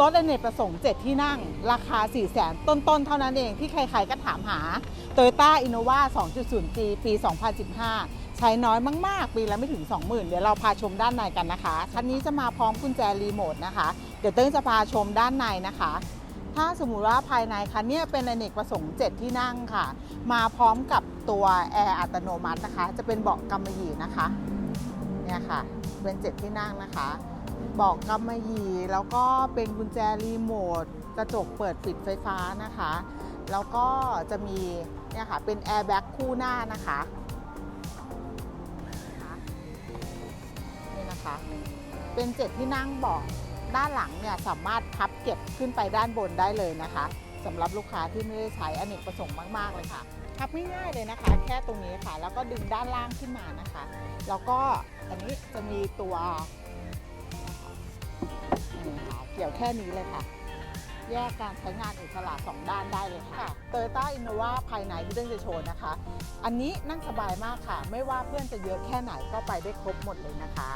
รถอเนกประสงค์ 7 ที่นั่ง ราคา 4 0 0 0 0 0ต้น ๆ เท่านั้นเองที่ใคร ๆ ก็ถามหา Toyota Innova 2.0G ปี 2015 ใช้น้อยมาก ๆ ปีละไม่ถึง 20,000 เดี๋ยวเราพาชมด้านในกันนะคะ คันนี้จะมาพร้อมกุญแจรีโมทนะคะ เดี๋ยวเติ้งจะพาชมด้านในนะคะ ถ้าสมมุติว่าภายในคันเนี้ยเป็นอเนกประสงค์ 7 ที่นั่งค่ะ มาพร้อมกับตัวแอร์อัตโนมัตินะคะ จะเป็นเบาะกำมะหยี่นะคะ เนี่ยค่ะ เป็น 7 ที่นั่งนะคะ บาะกำมะหยี่แล้วก็เป็นกุญแจรีโมทกระจกเปิดปิดไฟฟ้านะคะ แล้วก็จะมีเนี่ยค่ะเป็นแอร์แบ็กคู่หน้านะคะนี่นะคะ เป็นเจ็ดที่นั่งเบาะด้านหลังเนี่ยสามารถพับเก็บขึ้นไปด้านบนได้เลยนะคะสำหรับลูกค้าที่ไม่ได้ใช้อเนกประสงค์มาก ๆ เลยค่ะพับง่ายๆเลยนะคะ แค่ตรงนี้ค่ะ แล้วก็ดึงด้านล่างขึ้นมานะคะ แล้วก็อันนี้จะมีตัว นี่ค่ะเกี่ยวแค่นี้เลยค่ะ แยกการใช้งานอิสระสองด้านได้เลยค่ะ Toyota Innova ภายในที่เรื่องจะโชว์นะคะ อันนี้นั่งสบายมากค่ะ ไม่ว่าเพื่อนจะเยอะแค่ไหนก็ไปได้ครบหมดเลยนะคะ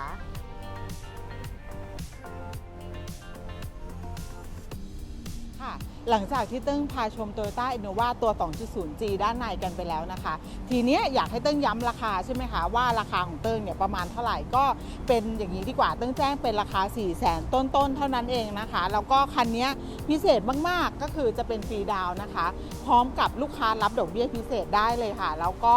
หลังจากที่เติ้งพาชม Toyota Innova ตัว 2.0G ด้านในกันไปแล้วนะคะ ทีนี้อยากให้เติ้งย้ำราคาใช่ไหมคะ ว่าราคาของเติ้งเนี่ยประมาณเท่าไหร่ก็เป็นอย่างนี้ดีกว่าเติ้งแจ้งเป็นราคา 4 0 0 0 0 0ต้นๆ เท่านั้นเองนะคะ แล้วก็คันนี้พิเศษมากๆก็คือจะเป็นฟรีดาวน์นะคะ พร้อมกับลูกค้ารับดอกเบี้ยพิเศษได้เลยค่ะ แล้วก็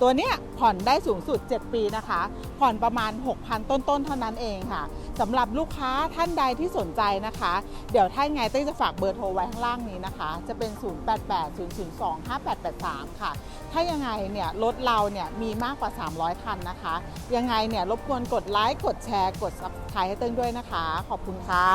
ตัวเนี้ยผ่อนได้สูงสุด 7 ปีนะคะ ผ่อนประมาณ 6,000 ต้นๆ เท่านั้นเองค่ะสำหรับลูกค้าท่านใดที่สนใจนะคะ เดี๋ยวถ้ายังไงเต้ยจะฝากเบอร์โทรไว้ข้างล่างนี้นะคะ จะเป็น 0880025883 ค่ะ ถ้ายังไงเนี่ยรถเราเนี่ยมีมากกว่า 300 คันนะคะ ยังไงเนี่ยรบกวนกดไลค์ กดแชร์ กด subscribe ให้เต้ยด้วยนะคะ ขอบคุณค่ะ